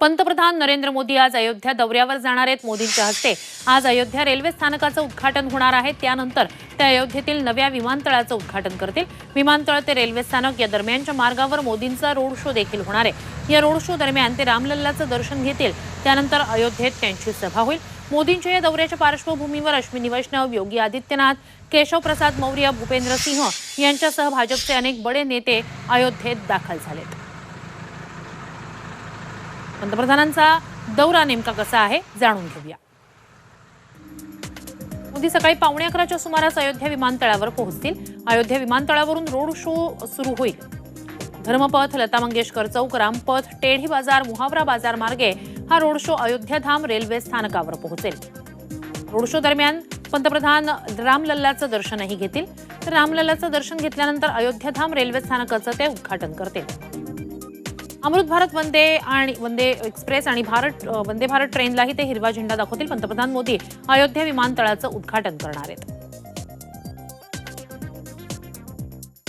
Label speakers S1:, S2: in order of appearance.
S1: पंतप्रधान नरेंद्र मोदी आज अयोध्या दौऱ्यावर जाणार आहेत. मोदींच्या हस्ते आज अयोध्या रेल्वे स्थानकाचं उद्घाटन होणार आहे. त्यानंतर ते अयोध्येतील नव्या विमानतळाचं उद्घाटन करतील. विमानतळ ते रेल्वे स्थानक या दरम्यानच्या मार्गावर मोदींचा रोड शो देखील होणार आहे. या रोड शो दरम्यान ते रामलल्लाचं दर्शन घेतील. त्यानंतर अयोध्येत त्यांची सभा होईल. मोदींच्या या दौऱ्याच्या पार्श्वभूमीवर अश्विनी वैष्णव योगी आदित्यनाथ केशव प्रसाद मौर्य भूपेंद्र सिंह यांच्यासह भाजपचे अनेक बडे नेते अयोध्येत दाखल झालेत. पंतप्रधानांचा दौरा नेमका कसा आहे जाणून घेऊया. मोदी सकाळी पावणे अकराच्या सुमारास अयोध्या विमानतळावर पोहोचतील. अयोध्या विमानतळावरून रोड शो सुरू होईल. धर्मपथ लता मंगेशकर चौक रामपथ टेढी बाजार मुहावरा बाजार मार्गे हा रोड शो अयोध्याधाम रेल्वे स्थानकावर पोहोचेल. रोड शो दरम्यान पंतप्रधान रामलल्लाचं दर्शनही घेतील. तर रामलल्लाचं दर्शन घेतल्यानंतर अयोध्याधाम रेल्वे स्थानकाचं ते उद्घाटन करतील. अमृत भारत वंदे आणि वंदे एक्सप्रेस आणि भारत वंदे भारत ट्रेनलाही ते हिरवा झेंडा दाखवतील. पंतप्रधान मोदी अयोध्या विमानतळाचं उद्घाटन करणार आहेत.